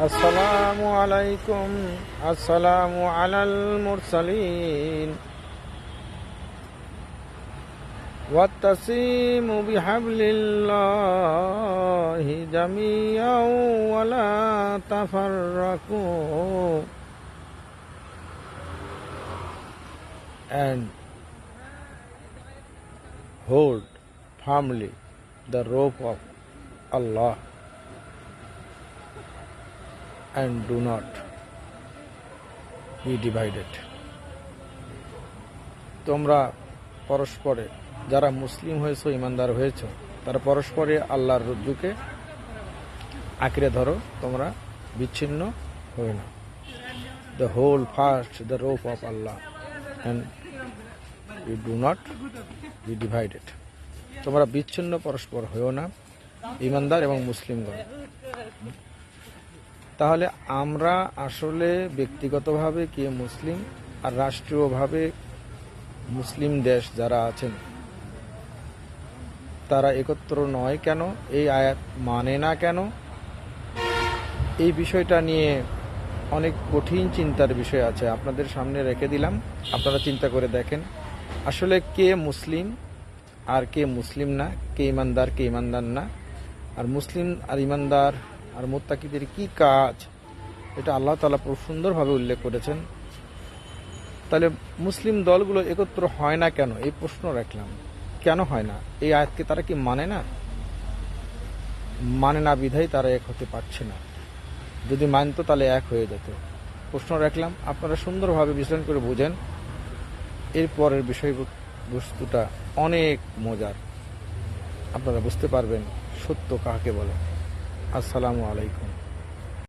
السلام عليكم. السلام على المرسلين. والتسيم بحبل الله جميعا ولا تفرقوا. And hold firmly the rope of Allah. And do not be divided. তোমরা পরস্পরে, যারা মুসলিম হয়েছো, ইমানদার হয়েছো, তারা পরস্পরে আল্লাহর রজ্জুকে আঁকড়ে ধরো, তোমরা বিচ্ছিন্ন হয়ে না the hold fast the rope of Allah and you do not be divided তোমরা বিচ্ছিন্ন পরস্পর হয়েও না, ইমানদার এবং মুসলিমগণ। তাহলে আমরা আসলে ব্যক্তিগতভাবে কে মুসলিম আর রাষ্ট্রীয়ভাবে মুসলিম দেশ যারা আছেন, তারা একত্র নয় কেন? এই আয়াত মানে না কেন? এই বিষয়টা নিয়ে অনেক কঠিন চিন্তার বিষয় আছে, আপনাদের সামনে রেখে দিলাম, আপনারা চিন্তা করে দেখেন। আসলে কে মুসলিম আর কে মুসলিম না, কে ইমানদার কে ইমানদার না, আর মুসলিম আর ইমানদার আর মোত্তাকিদের কি কাজ? এটা আল্লাহ তালা সুন্দরভাবে উল্লেখ করেছেন। তাহলে মুসলিম দলগুলো একত্র হয় না কেন? এই প্রশ্ন রাখলাম। কেন হয় না? এই আয়াতকে তারা কি মানে না? মানে না বিধায় তারা এক হতে পারছে না। যদি মানতো তাহলে এক হয়ে যেত। প্রশ্ন রাখলাম, আপনারা সুন্দরভাবে বিশ্লেষণ করে বুঝেন। এরপরের বিষয় বস্তুটা অনেক মজার। আপনারা বুঝতে পারবেন সত্য কাকে বলে। আসসালামু আলাইকুম।